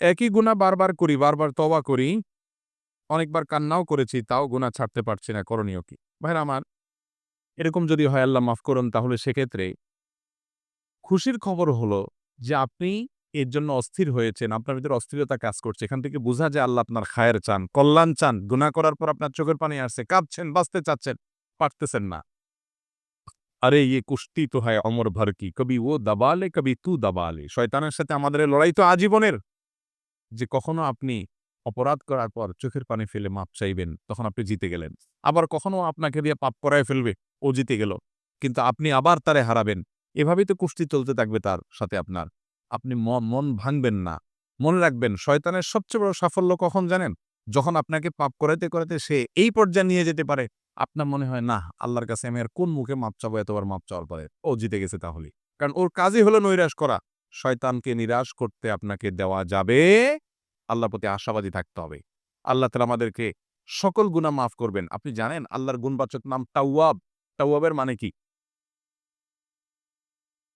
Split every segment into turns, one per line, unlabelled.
একই গুণা বারবার করি, বারবার তবা করি, অনেকবার কান্নাও করেছি, তাও গুণা ছাড়তে পারছি না, করণীয় কি? ভাইরা আমার, এরকম যদি হয়, আল্লাহ মাফ করুন, তাহলে সেক্ষেত্রে খুশির খবর হলো যে আপনি এর জন্য অস্থির হয়েছেন, আপনার ভিতরে অস্থিরতা কাজ করছে, এখান থেকে বোঝা যায় আল্লাহ আপনার খায়ের চান, কল্যাণ চান গুণা করার পর আপনার চোখের পানি আসছে, কাঁদছেন, বাঁচতে চাচ্ছেন, পারতেছেন না। আরে ইয়ে কুষ্টি তো হয়, অমর ভর কি কবি ও দাবালে, কবি তু দাবালে, শয়তানের সাথে আমাদের লড়াই তো আজীবনের। যে কখনো আপনি অপরাধ করার পর চোখের পানি ফেলে মাপ চাইবেন, তখন আপনি জিতে গেলেন। আবার কখনো আপনাকে দিয়ে পাপ করায় ফেলবে, ও জিতে গেল। কিন্তু আপনি আবার তারে হারাবেন। এভাবেই তো কুস্তি চলতে থাকবে তার সাথে আপনার। আপনি মন ভাঙবেন না। মনে রাখবেন, শয়তানের সবচেয়ে বড় সাফল্য কখন জানেন? যখন আপনাকে পাপ করাইতে করাইতে সে এই পর্যায়ে নিয়ে যেতে পারে। আপনার মনে হয় না আল্লাহর কাছে আমি আর কোন মুখে মাপ চাবো, এতবার মাপ চাওয়ার পরে? ও জিতে গেছে তাহলে কারণ ওর কাজই হলো নৈরাশ করা। শয়তানকে নিরাশ করতে আপনাকে দেওয়া যাবে। আল্লাহর প্রতি আশাবাদী থাকতে হবে। আল্লাহ তালা আমাদেরকে সকল গুণা মাফ করবেন। আপনি জানেন আল্লাহর গুণবাচক নাম তাওয়াব। তাওয়াবের মানে কি?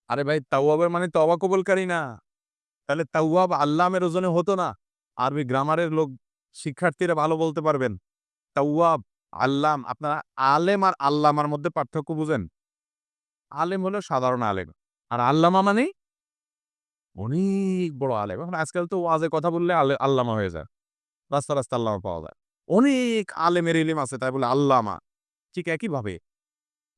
আরে ভাই, তাওয়াবের মানে তওবা কবলকারী না। তাহলে তাওয়াব আল্লামের ওজনে হতো না। আরবি গ্রামারের লোক শিক্ষার্থীরা ভালো বলতে পারবেন। তাওয়াব, আল্লাম, আপনারা আলেম আর আল্লামার মধ্যে পার্থক্য বুঝেন। আলেম হলো সাধারণ আলেম। আর আল্লামা মানে অনেক বড় আলেম। এখন আজকাল তো ওয়াজে কথা বললে আলে- আল্লামা হয়ে যায়। রাস্তা রাস্তা আল্লামা পাওয়া যায়। অনেক আলেমের ইলিম আছে, তাই বলে আল্লামা। ঠিক একইভাবে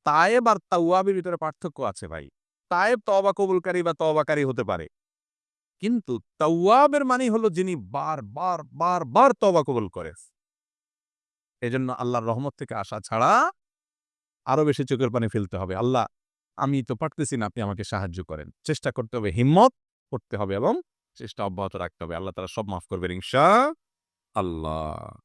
তায়েব আর তাওয়াবের ভিতরে পার্থক্য আছে ভাই। তায়েব তবা কবুলকারী বা তবাকারী হতে পারে। কিন্তু তাওয়াবের মানে হলো যিনি বার বার বার বার তবা কবুল করে। এজন্য আল্লাহর রহমত থেকে আসা ছাড়া আরও বেশি চোখের পানি ফেলতে হবে। আল্লাহ, আমি তো পারতেছি না, আপনি আমাকে সাহায্য করেন। চেষ্টা করতে হবে, হিম্মত করতে হবে এবং চেষ্টা অব্যাহত রাখতে হবে। আল্লাহ তারা সব মাফ করবেন ইনশা আল্লাহ।